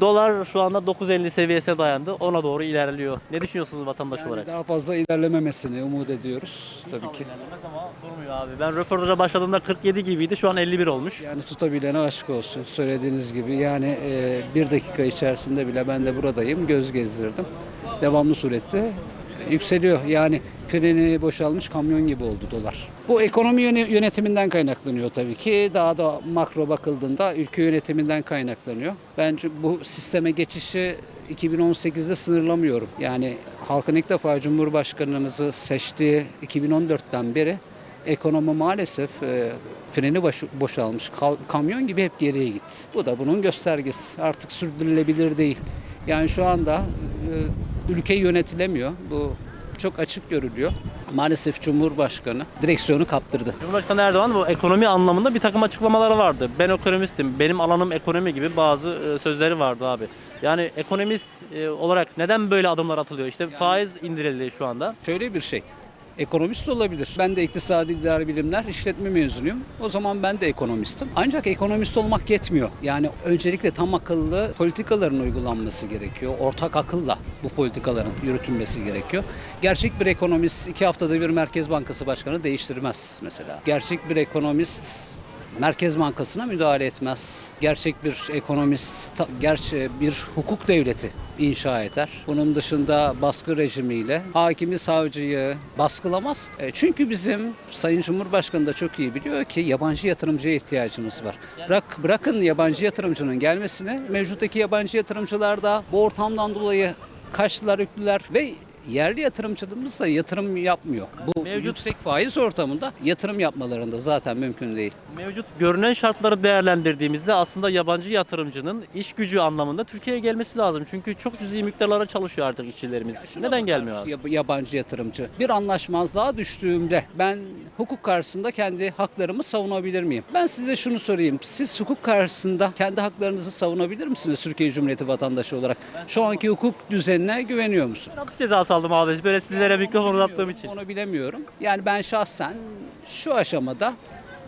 Dolar şu anda 9.50 seviyesine dayandı. Ona doğru ilerliyor. Ne düşünüyorsunuz vatandaş Yani olarak? daha fazla ilerlememesini umut ediyoruz tabii ki. İlerlemez ama durmuyor abi. Ben röportaja başladığımda 47 gibiydi. Şu an 51 olmuş. Yani tutabilene aşk olsun söylediğiniz gibi. Yani e, bir dakika içerisinde bile ben de buradayım göz gezdirdim. Devamlı surette yükseliyor. Yani freni boşalmış kamyon gibi oldu dolar. Bu ekonomi yöne- yönetiminden kaynaklanıyor tabii ki. Daha da makro bakıldığında ülke yönetiminden kaynaklanıyor. Bence bu sisteme geçişi 2018'de sınırlamıyorum. Yani halkın ilk defa Cumhurbaşkanımızı seçtiği 2014'ten beri ekonomi maalesef e, freni baş- boşalmış kal- kamyon gibi hep geriye gitti. Bu da bunun göstergesi. Artık sürdürülebilir değil. Yani şu anda e, ülke yönetilemiyor. Bu çok açık görülüyor. Maalesef Cumhurbaşkanı direksiyonu kaptırdı. Cumhurbaşkanı Erdoğan bu ekonomi anlamında bir takım açıklamaları vardı. Ben ekonomistim, benim alanım ekonomi gibi bazı e, sözleri vardı abi. Yani ekonomist e, olarak neden böyle adımlar atılıyor? İşte faiz indirildi şu anda. Şöyle bir şey. Ekonomist olabilir. Ben de iktisadi idari bilimler işletme mezunuyum. O zaman ben de ekonomistim. Ancak ekonomist olmak yetmiyor. Yani öncelikle tam akıllı politikaların uygulanması gerekiyor. Ortak akılla bu politikaların yürütülmesi gerekiyor. Gerçek bir ekonomist iki haftada bir Merkez Bankası Başkanı değiştirmez mesela. Gerçek bir ekonomist Merkez Bankası'na müdahale etmez. Gerçek bir ekonomist, gerçi bir hukuk devleti inşa eder. Bunun dışında baskı rejimiyle hakimi savcıyı baskılamaz. E, Çünkü bizim Sayın Cumhurbaşkanı da çok iyi biliyor ki yabancı yatırımcıya ihtiyacımız var. Bırak bırakın yabancı yatırımcının gelmesine, mevcuttaki yabancı yatırımcılar da bu ortamdan dolayı kaçtılar, yüklüler ve yerli yatırımcılarımız da yatırım yapmıyor. Bu Mevcut- yüksek faiz ortamında yatırım yapmalarında zaten mümkün değil. Mevcut görünen şartları değerlendirdiğimizde aslında yabancı yatırımcının iş gücü anlamında Türkiye'ye gelmesi lazım. Çünkü çok cüzi miktarlara çalışıyor artık işçilerimiz. Neden gelmiyor abi? Yab- yabancı yatırımcı. Bir anlaşmazlığa düştüğümde ben hukuk karşısında kendi haklarımı savunabilir miyim? Ben size şunu sorayım. Siz hukuk karşısında kendi haklarınızı savunabilir misiniz Türkiye Cumhuriyeti vatandaşı olarak? Şu anki hukuk düzenine güveniyor musun? Ben hapis cezası aldım abi. Böyle sizlere mikrofon uzattığım için. Onu bilemiyorum. Yani ben şahsen şu aşamada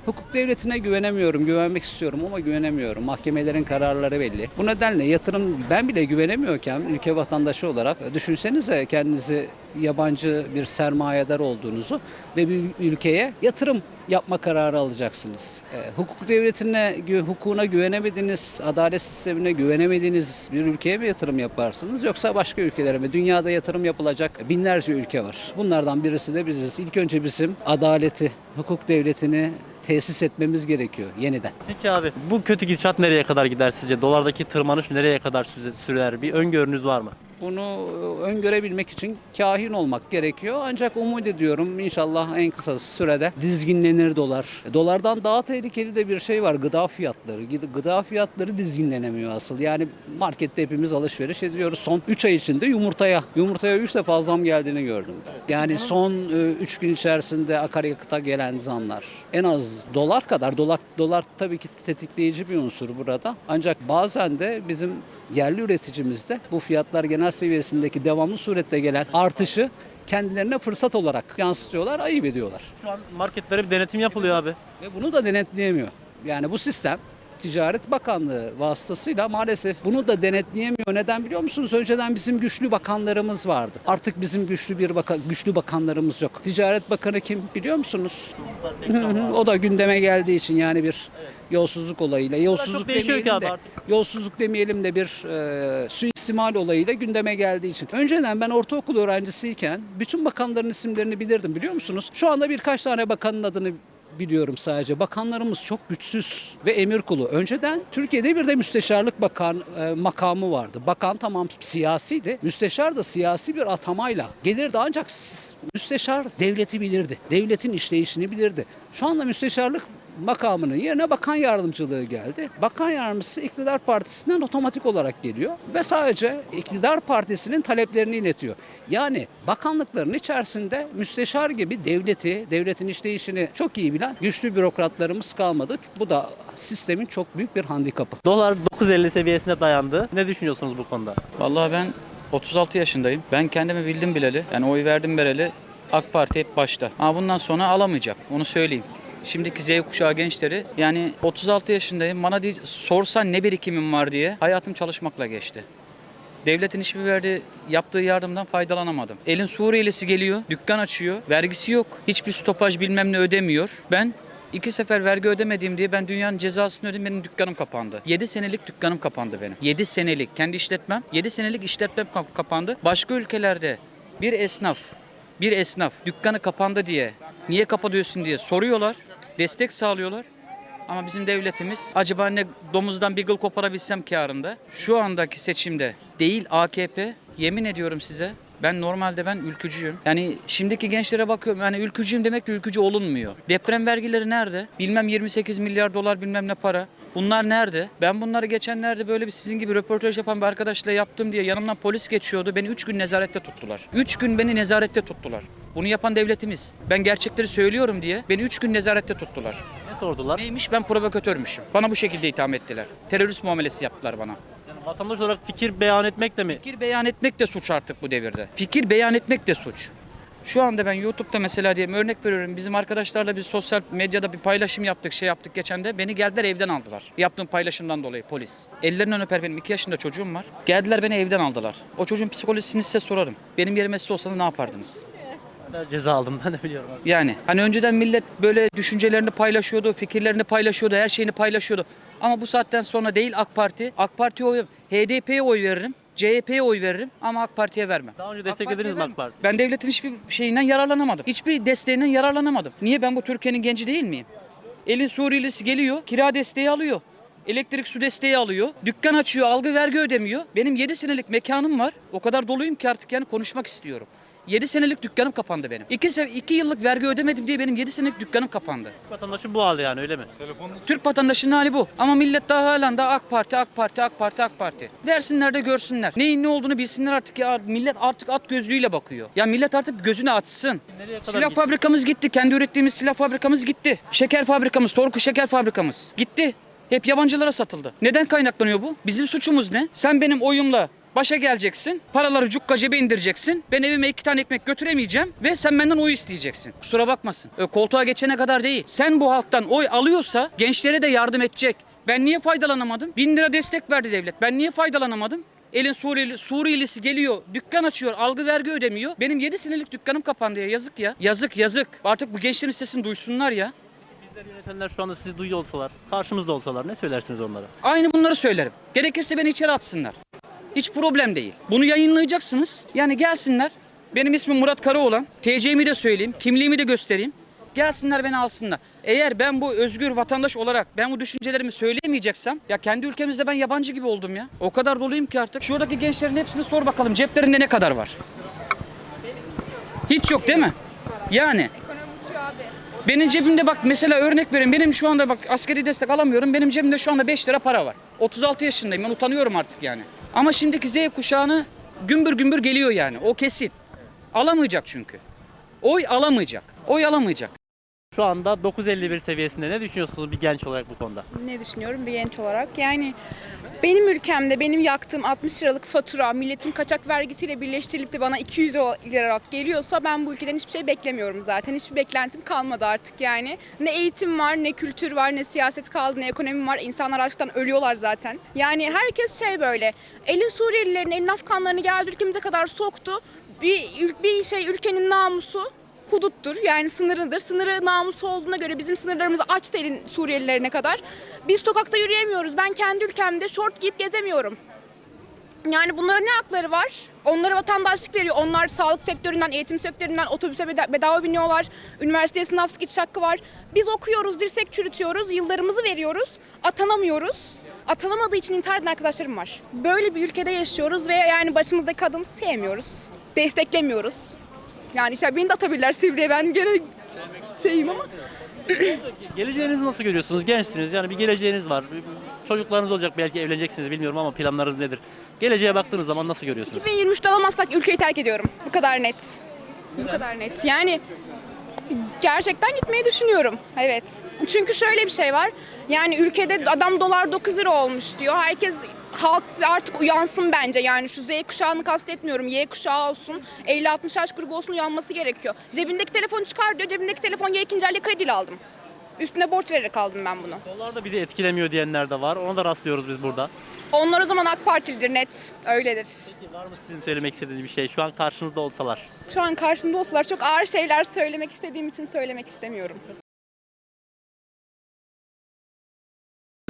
hukuk devletine güvenemiyorum, güvenmek istiyorum ama güvenemiyorum. Mahkemelerin kararları belli. Bu nedenle yatırım ben bile güvenemiyorken ülke vatandaşı olarak e, düşünsenize kendinizi yabancı bir sermayedar olduğunuzu ve bir ülkeye yatırım yapma kararı alacaksınız. E, hukuk devletine, gü- hukukuna güvenemediğiniz, adalet sistemine güvenemediğiniz bir ülkeye mi yatırım yaparsınız yoksa başka ülkelere mi? Dünyada yatırım yapılacak binlerce ülke var. Bunlardan birisi de biziz. İlk önce bizim adaleti, hukuk devletini tesis etmemiz gerekiyor yeniden. Peki abi bu kötü gidişat nereye kadar gider sizce? Dolardaki tırmanış nereye kadar sürer? Bir öngörünüz var mı? Bunu e, öngörebilmek için kahin olmak gerekiyor. Ancak umut ediyorum inşallah en kısa sürede dizginlenir dolar. Dolardan daha tehlikeli de bir şey var gıda fiyatları. Gıd- Gıda fiyatları dizginlenemiyor asıl. Yani markette hepimiz alışveriş ediyoruz. Son 3 ay içinde yumurtaya, yumurtaya 3 defa zam geldiğini gördüm ben. Yani son 3 gün içerisinde akaryakıta gelen zamlar en az dolar kadar. Dolar, dolar tabii ki tetikleyici bir unsur burada. Ancak bazen de bizim yerli üreticimizde bu fiyatlar genel seviyesindeki devamlı surette gelen artışı kendilerine fırsat olarak yansıtıyorlar, ayıp ediyorlar. Şu an marketlere bir denetim yapılıyor abi. Ve bunu da denetleyemiyor. Yani bu sistem Ticaret Bakanlığı vasıtasıyla maalesef bunu da denetleyemiyor. Neden biliyor musunuz? Önceden bizim güçlü bakanlarımız vardı. Artık bizim güçlü bir baka, güçlü bakanlarımız yok. Ticaret Bakanı kim biliyor musunuz? O da gündeme geldiği için yani bir yolsuzluk olayıyla, yolsuzluk değişiyor ki demeyelim abi de, artık. yolsuzluk demeyelim de bir e, suistimal olayıyla gündeme geldiği için. Önceden ben ortaokul öğrencisiyken bütün bakanların isimlerini bilirdim biliyor musunuz? Şu anda birkaç tane bakanın adını biliyorum sadece. Bakanlarımız çok güçsüz ve emir kulu. Önceden Türkiye'de bir de müsteşarlık bakan e, makamı vardı. Bakan tamam siyasiydi. Müsteşar da siyasi bir atamayla gelirdi ancak müsteşar devleti bilirdi. Devletin işleyişini bilirdi. Şu anda müsteşarlık makamının yerine bakan yardımcılığı geldi. Bakan yardımcısı iktidar partisinden otomatik olarak geliyor ve sadece iktidar partisinin taleplerini iletiyor. Yani bakanlıkların içerisinde müsteşar gibi devleti, devletin işleyişini çok iyi bilen güçlü bürokratlarımız kalmadı. Bu da sistemin çok büyük bir handikapı. Dolar 9.50 seviyesine dayandı. Ne düşünüyorsunuz bu konuda? Vallahi ben 36 yaşındayım. Ben kendimi bildim bileli. Yani oy verdim vereli AK Parti hep başta. Ama bundan sonra alamayacak. Onu söyleyeyim. Şimdiki Z kuşağı gençleri yani 36 yaşındayım bana değil, sorsan ne birikimim var diye hayatım çalışmakla geçti. Devletin hiçbir verdiği yaptığı yardımdan faydalanamadım. Elin Suriyelisi geliyor, dükkan açıyor, vergisi yok. Hiçbir stopaj bilmem ne ödemiyor. Ben iki sefer vergi ödemediğim diye ben dünyanın cezasını ödedim benim dükkanım kapandı. 7 senelik dükkanım kapandı benim. 7 senelik kendi işletmem, 7 senelik işletmem kap- kapandı. Başka ülkelerde bir esnaf, bir esnaf dükkanı kapandı diye, niye kapatıyorsun diye soruyorlar, destek sağlıyorlar. Ama bizim devletimiz acaba ne domuzdan bir gıl koparabilsem karında. Şu andaki seçimde değil AKP yemin ediyorum size ben normalde ben ülkücüyüm. Yani şimdiki gençlere bakıyorum yani ülkücüyüm demek de ülkücü olunmuyor. Deprem vergileri nerede? Bilmem 28 milyar dolar bilmem ne para. Bunlar nerede? Ben bunları geçenlerde böyle bir sizin gibi röportaj yapan bir arkadaşla yaptım diye yanımdan polis geçiyordu. Beni 3 gün nezarette tuttular. 3 gün beni nezarette tuttular. Bunu yapan devletimiz. Ben gerçekleri söylüyorum diye beni 3 gün nezarette tuttular. Ne sordular? Neymiş? Ben provokatörmüşüm. Bana bu şekilde itham ettiler. Terörist muamelesi yaptılar bana. Yani vatandaş olarak fikir beyan etmek de mi? Fikir beyan etmek de suç artık bu devirde. Fikir beyan etmek de suç. Şu anda ben YouTube'da mesela diyelim örnek veriyorum. Bizim arkadaşlarla bir sosyal medyada bir paylaşım yaptık, şey yaptık geçen de. Beni geldiler evden aldılar. Yaptığım paylaşımdan dolayı polis. Ellerinden öper benim 2 yaşında çocuğum var. Geldiler beni evden aldılar. O çocuğun psikolojisini size sorarım. Benim yerime siz olsanız ne yapardınız? De ceza aldım ben de biliyorum. Yani hani önceden millet böyle düşüncelerini paylaşıyordu, fikirlerini paylaşıyordu, her şeyini paylaşıyordu. Ama bu saatten sonra değil AK Parti. AK Parti'ye oy HDP'ye oy veririm. CHP'ye oy veririm ama AK Parti'ye vermem. Daha önce desteklediniz mi AK. Parti? Ben devletin hiçbir şeyinden yararlanamadım. Hiçbir desteğinden yararlanamadım. Niye ben bu Türkiye'nin genci değil miyim? Elin Suriyelisi geliyor, kira desteği alıyor. Elektrik su desteği alıyor. Dükkan açıyor, algı vergi ödemiyor. Benim 7 senelik mekanım var. O kadar doluyum ki artık yani konuşmak istiyorum. 7 senelik dükkanım kapandı benim. 2 se- iki yıllık vergi ödemedim diye benim 7 senelik dükkanım kapandı. Vatandaşın bu halde yani öyle mi? Türk vatandaşının hali bu. Ama millet daha halen de AK Parti, AK Parti, AK Parti, AK Parti. Versinler de görsünler. Neyin ne olduğunu bilsinler artık ya. Millet artık at gözlüğüyle bakıyor. Ya millet artık gözünü açsın. Silah gitti? fabrikamız gitti. Kendi ürettiğimiz silah fabrikamız gitti. Şeker fabrikamız, Torku şeker fabrikamız gitti. Hep yabancılara satıldı. Neden kaynaklanıyor bu? Bizim suçumuz ne? Sen benim oyumla başa geleceksin. Paraları cukka cebe indireceksin. Ben evime iki tane ekmek götüremeyeceğim ve sen benden oy isteyeceksin. Kusura bakmasın. Ö, koltuğa geçene kadar değil. Sen bu halktan oy alıyorsa gençlere de yardım edecek. Ben niye faydalanamadım? Bin lira destek verdi devlet. Ben niye faydalanamadım? Elin Suriyeli, Suriyelisi geliyor, dükkan açıyor, algı vergi ödemiyor. Benim 7 senelik dükkanım kapandı ya. Yazık ya. Yazık yazık. Artık bu gençlerin sesini duysunlar ya. Bizleri yönetenler şu anda sizi duyuyor olsalar, karşımızda olsalar ne söylersiniz onlara? Aynı bunları söylerim. Gerekirse beni içeri atsınlar. Hiç problem değil. Bunu yayınlayacaksınız. Yani gelsinler. Benim ismim Murat Karaoğlan. TC'mi de söyleyeyim. Kimliğimi de göstereyim. Gelsinler beni alsınlar. Eğer ben bu özgür vatandaş olarak ben bu düşüncelerimi söyleyemeyeceksem ya kendi ülkemizde ben yabancı gibi oldum ya. O kadar doluyum ki artık. Şuradaki gençlerin hepsini sor bakalım ceplerinde ne kadar var? Hiç yok değil mi? Yani benim cebimde bak mesela örnek vereyim. Benim şu anda bak askeri destek alamıyorum. Benim cebimde şu anda 5 lira para var. 36 yaşındayım. Ben utanıyorum artık yani. Ama şimdiki Z kuşağını gümbür gümbür geliyor yani. O kesin. Alamayacak çünkü. Oy alamayacak. Oy alamayacak. Şu anda 9.51 seviyesinde ne düşünüyorsunuz bir genç olarak bu konuda? Ne düşünüyorum bir genç olarak? Yani benim ülkemde benim yaktığım 60 liralık fatura milletin kaçak vergisiyle birleştirilip de bana 200 lira geliyorsa ben bu ülkeden hiçbir şey beklemiyorum zaten. Hiçbir beklentim kalmadı artık yani. Ne eğitim var, ne kültür var, ne siyaset kaldı, ne ekonomi var. İnsanlar açlıktan ölüyorlar zaten. Yani herkes şey böyle elin Suriyelilerin, elin Afganlarını geldi ülkemize kadar soktu. Bir, bir şey ülkenin namusu huduttur. Yani sınırıdır. Sınırı namusu olduğuna göre bizim sınırlarımızı açtı elin Suriyelilerine kadar. Biz sokakta yürüyemiyoruz. Ben kendi ülkemde şort giyip gezemiyorum. Yani bunlara ne hakları var? Onlara vatandaşlık veriyor. Onlar sağlık sektöründen, eğitim sektöründen otobüse beda- bedava biniyorlar. Üniversiteye sınav geçiş hakkı var. Biz okuyoruz, dirsek çürütüyoruz, yıllarımızı veriyoruz. Atanamıyoruz. Atanamadığı için intihar eden arkadaşlarım var. Böyle bir ülkede yaşıyoruz ve yani başımızdaki adamı sevmiyoruz. Desteklemiyoruz. Yani işte beni de atabilirler Sivri'ye ben gene şeyim ama Geleceğinizi nasıl görüyorsunuz? Gençsiniz yani bir geleceğiniz var. Çocuklarınız olacak belki evleneceksiniz bilmiyorum ama planlarınız nedir? Geleceğe baktığınız zaman nasıl görüyorsunuz? 2023'te alamazsak ülkeyi terk ediyorum. Bu kadar net. Bu kadar net. Yani gerçekten gitmeyi düşünüyorum. Evet. Çünkü şöyle bir şey var. Yani ülkede adam dolar 9 lira olmuş diyor. Herkes halk artık uyansın bence. Yani şu Z kuşağını kastetmiyorum. Y kuşağı olsun. 50-60 yaş grubu olsun uyanması gerekiyor. Cebindeki telefonu çıkar diyor. Cebindeki telefon ya ikinci elde krediyle aldım. Üstüne borç vererek aldım ben bunu. Dolar da bizi etkilemiyor diyenler de var. Ona da rastlıyoruz biz burada. Onlar o zaman AK Partilidir net. Öyledir. Peki var mı sizin söylemek istediğiniz bir şey? Şu an karşınızda olsalar. Şu an karşımda olsalar çok ağır şeyler söylemek istediğim için söylemek istemiyorum.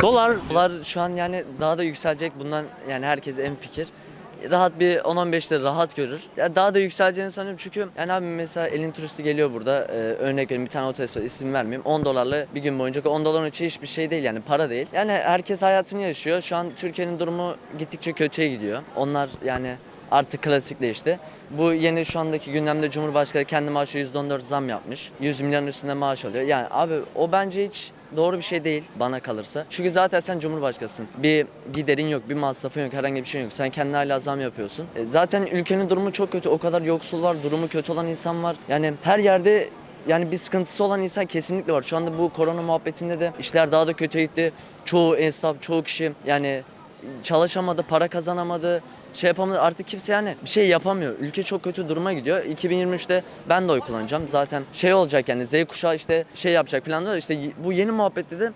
Dolar Dolar şu an yani daha da yükselecek bundan yani herkes en fikir. Rahat bir 10-15 lira rahat görür. Ya daha da yükseleceğini sanıyorum çünkü yani abi mesela elin turisti geliyor burada. Ee, örnek vereyim bir tane var isim vermeyeyim. 10 dolarla bir gün boyunca 10 doların için hiçbir şey değil yani para değil. Yani herkes hayatını yaşıyor. Şu an Türkiye'nin durumu gittikçe kötüye gidiyor. Onlar yani artık klasikleşti. Bu yeni şu andaki gündemde Cumhurbaşkanı kendi maaşı %14 zam yapmış. 100 milyonun üstünde maaş alıyor. Yani abi o bence hiç doğru bir şey değil bana kalırsa. Çünkü zaten sen Cumhurbaşkanısın. Bir giderin yok, bir masrafın yok, herhangi bir şey yok. Sen kendine hala zam yapıyorsun. E, zaten ülkenin durumu çok kötü. O kadar yoksul var, durumu kötü olan insan var. Yani her yerde yani bir sıkıntısı olan insan kesinlikle var. Şu anda bu korona muhabbetinde de işler daha da kötüye gitti. Çoğu esnaf, çoğu kişi yani çalışamadı, para kazanamadı, şey yapamadı. Artık kimse yani bir şey yapamıyor. Ülke çok kötü duruma gidiyor. 2023'te ben de oy kullanacağım. Zaten şey olacak yani Z kuşağı işte şey yapacak falan diyor. İşte bu yeni muhabbette de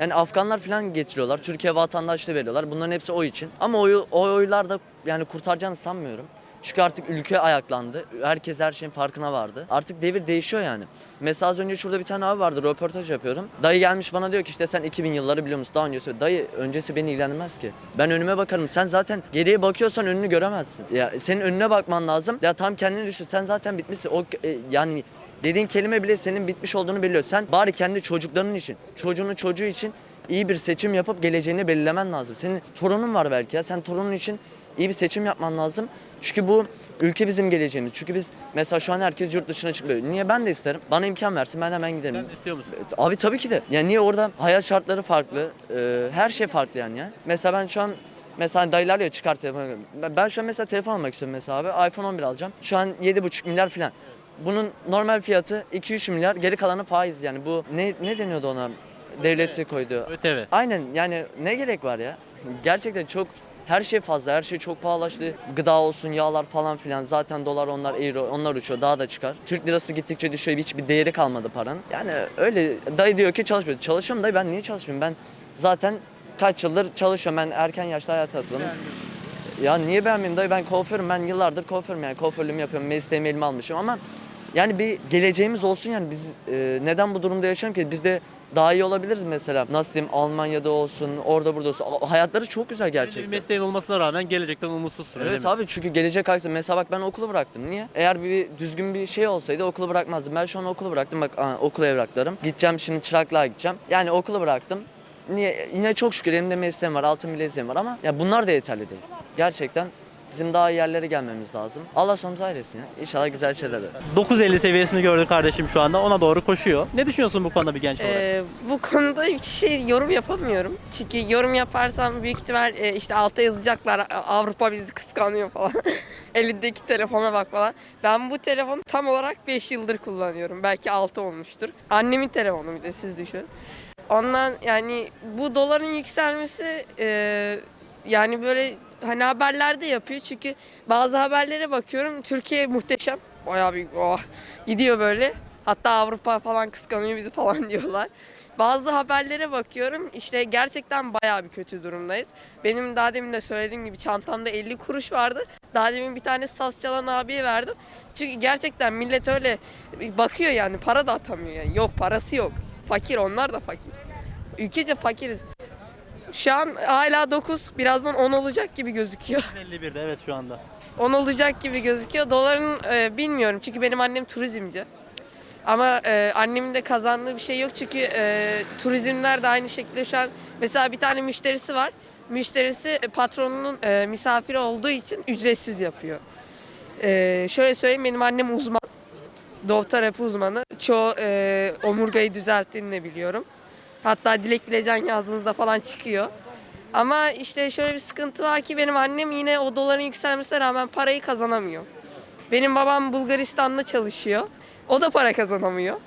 yani Afganlar falan getiriyorlar. Türkiye vatandaşlığı veriyorlar. Bunların hepsi oy için. Ama oy, o oylar da yani kurtaracağını sanmıyorum. Çünkü artık ülke ayaklandı. Herkes her şeyin farkına vardı. Artık devir değişiyor yani. Mesela az önce şurada bir tane abi vardı röportaj yapıyorum. Dayı gelmiş bana diyor ki işte sen 2000 yılları biliyor musun? Daha öncesi. Dayı öncesi beni ilgilendirmez ki. Ben önüme bakarım. Sen zaten geriye bakıyorsan önünü göremezsin. Ya senin önüne bakman lazım. Ya tam kendini düşün. Sen zaten bitmişsin. O e, yani dediğin kelime bile senin bitmiş olduğunu biliyor. Sen bari kendi çocukların için, çocuğunun çocuğu için iyi bir seçim yapıp geleceğini belirlemen lazım. Senin torunun var belki ya. Sen torunun için iyi bir seçim yapman lazım. Çünkü bu ülke bizim geleceğimiz. Çünkü biz mesela şu an herkes yurt dışına çıkıyor. Niye ben de isterim? Bana imkan versin ben hemen giderim. sen de istiyor musun? Abi tabii ki de. Yani niye orada hayat şartları farklı, e, her şey farklı yani ya. Mesela ben şu an mesela dayılar ya çıkar telefonu. Ben- Ben şu an mesela telefon almak istiyorum mesela abi. iPhone 11 alacağım. Şu an 7,5 milyar falan. Bunun normal fiyatı 2-3 milyar. Geri kalanı faiz yani. Bu ne ne deniyordu ona? Devleti koydu. ÖTV. Aynen yani ne gerek var ya? Gerçekten çok her şey fazla, her şey çok pahalaştı. Gıda olsun, yağlar falan filan. Zaten dolar onlar, euro onlar uçuyor, daha da çıkar. Türk lirası gittikçe düşüyor, hiçbir değeri kalmadı paranın. Yani öyle dayı diyor ki çalışmıyor. Çalışıyorum dayı ben niye çalışmayayım? Ben zaten kaç yıldır çalışıyorum. Ben erken yaşta hayata atıldım. Ya niye beğenmeyeyim dayı ben kuaförüm ben yıllardır kuaförüm yani kuaförlüğümü yapıyorum mesleğimi elime almışım ama yani bir geleceğimiz olsun yani biz e, neden bu durumda yaşayalım ki biz de daha iyi olabiliriz mesela nasıl diyeyim Almanya'da olsun orada burada olsun A- hayatları çok güzel Bir gerçekten. mesleğin olmasına rağmen gelecekten umutsuzsun öyle Evet mi? abi çünkü gelecek aksi mesela bak ben okulu bıraktım. Niye? Eğer bir düzgün bir şey olsaydı okulu bırakmazdım. Ben şu an okulu bıraktım. Bak aa, okul evraklarım. Gideceğim şimdi çıraklığa gideceğim. Yani okulu bıraktım. Niye? Yine çok şükür elimde mesleğim var, altın bileziğim var ama ya bunlar da yeterli değil. Gerçekten bizim daha iyi yerlere gelmemiz lazım. Allah sonumuzu hayretsin ya. İnşallah güzel şeyler. olur. 9.50 seviyesini gördü kardeşim şu anda. Ona doğru koşuyor. Ne düşünüyorsun bu konuda bir genç olarak? Ee, bu konuda hiç şey yorum yapamıyorum. Çünkü yorum yaparsam büyük ihtimal e, işte alta yazacaklar "A- Avrupa bizi kıskanıyor falan. Elindeki telefona bak falan. Ben bu telefonu tam olarak 5 yıldır kullanıyorum. Belki 6 olmuştur. Annemin telefonu bir de siz düşün. Ondan yani bu doların yükselmesi e, yani böyle hani haberlerde yapıyor. Çünkü bazı haberlere bakıyorum Türkiye muhteşem. Bayağı bir oh, gidiyor böyle. Hatta Avrupa falan kıskanıyor bizi falan diyorlar. Bazı haberlere bakıyorum işte gerçekten bayağı bir kötü durumdayız. Benim daha demin de söylediğim gibi çantamda 50 kuruş vardı. Daha demin bir tane saz çalan abiye verdim. Çünkü gerçekten millet öyle bakıyor yani para da atamıyor yani. Yok parası yok. Fakir onlar da fakir. Ülkece fakiriz. Şu an hala 9 birazdan 10 olacak gibi gözüküyor. 51'de evet şu anda. 10 olacak gibi gözüküyor. Doların e, bilmiyorum çünkü benim annem turizmci. Ama e, annemin de kazandığı bir şey yok çünkü e, turizmler de aynı şekilde şu an mesela bir tane müşterisi var. Müşterisi e, patronunun e, misafiri olduğu için ücretsiz yapıyor. E, şöyle söyleyeyim benim annem uzman. Doğu tarafı uzmanı. Çoğu e, omurgayı düzelttiğini de biliyorum. Hatta dilek bilecan yazdığınızda falan çıkıyor. Ama işte şöyle bir sıkıntı var ki benim annem yine o doların yükselmesine rağmen parayı kazanamıyor. Benim babam Bulgaristan'da çalışıyor. O da para kazanamıyor.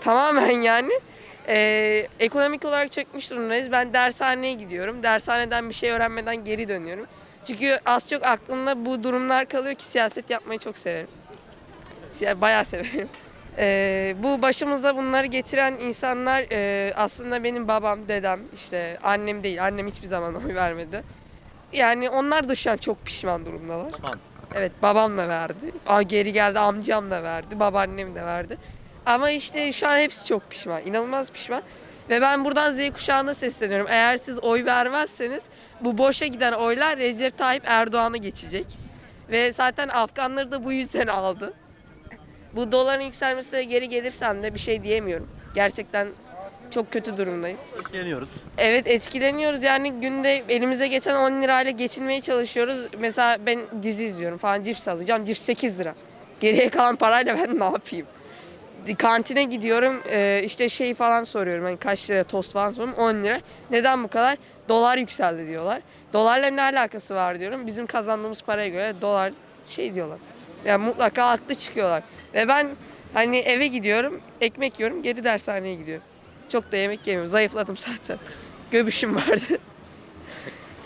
Tamamen yani. Ee, ekonomik olarak çökmüş durumdayız. Ben dershaneye gidiyorum. Dershaneden bir şey öğrenmeden geri dönüyorum. Çünkü az çok aklımda bu durumlar kalıyor ki siyaset yapmayı çok severim. Bayağı severim. Ee, bu başımıza bunları getiren insanlar e, aslında benim babam, dedem, işte annem değil. Annem hiçbir zaman oy vermedi. Yani onlar da şu an çok pişman durumdalar. Tamam. Evet babam da verdi. Aa, geri geldi amcam da verdi. Babaannem de verdi. Ama işte şu an hepsi çok pişman. inanılmaz pişman. Ve ben buradan Z kuşağına sesleniyorum. Eğer siz oy vermezseniz bu boşa giden oylar Recep Tayyip Erdoğan'a geçecek. Ve zaten Afganları da bu yüzden aldı. Bu doların yükselmesine geri gelirsem de bir şey diyemiyorum. Gerçekten çok kötü durumdayız. Etkileniyoruz. Evet etkileniyoruz yani günde elimize geçen 10 lirayla geçinmeye çalışıyoruz. Mesela ben dizi izliyorum falan cips alacağım cips 8 lira. Geriye kalan parayla ben ne yapayım? Kantine gidiyorum e, işte şey falan soruyorum hani kaç lira tost falan soruyorum 10 lira. Neden bu kadar? Dolar yükseldi diyorlar. Dolarla ne alakası var diyorum. Bizim kazandığımız paraya göre dolar şey diyorlar. Yani mutlaka haklı çıkıyorlar. Ve ben hani eve gidiyorum ekmek yiyorum geri dershaneye gidiyorum. Çok da yemek yemiyorum. Zayıfladım zaten. Göbüşüm vardı.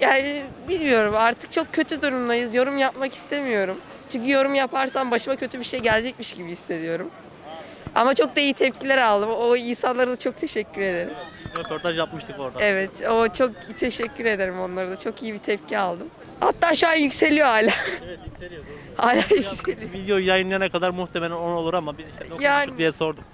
Yani bilmiyorum artık çok kötü durumdayız. Yorum yapmak istemiyorum. Çünkü yorum yaparsam başıma kötü bir şey gelecekmiş gibi hissediyorum. Ama çok da iyi tepkiler aldım. O insanlara da çok teşekkür ederim. Röportaj yapmıştık orada. Evet, o çok teşekkür ederim onlara da. Çok iyi bir tepki aldım. Hatta şu an yükseliyor hala. Evet yükseliyor. doğru. hala yükseliyor. Videoyu yayınlayana kadar muhtemelen 10 olur ama biz işte 9.5 Yani- diye sorduk.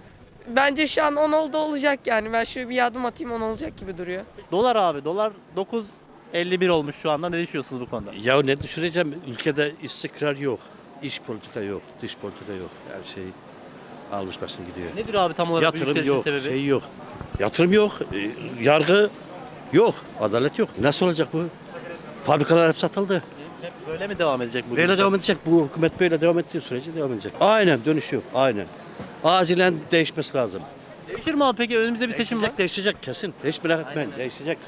Bence şu an 10 oldu olacak yani. Ben şöyle bir adım atayım 10 olacak gibi duruyor. Dolar abi dolar 9.51 olmuş şu anda. Ne düşünüyorsunuz bu konuda? Ya ne düşüreceğim? Ülkede istikrar yok. İş politika yok, dış politika yok. Her şey almış başını gidiyor. Nedir abi tam olarak bu Yatırım yok, sebebi? şey yok. Yatırım yok, e, yargı yok, adalet yok. Nasıl olacak bu? Fabrikalar hep satıldı. Hep böyle mi devam edecek bu? Böyle gidişat? devam edecek. Bu hükümet böyle devam ettiği sürece devam edecek. Aynen dönüş yok, aynen. Acilen değişmesi lazım. Değişir mi abi peki? Önümüzde bir seçim var. Değişecek, değişecek kesin. Hiç merak etmeyin, değişecek.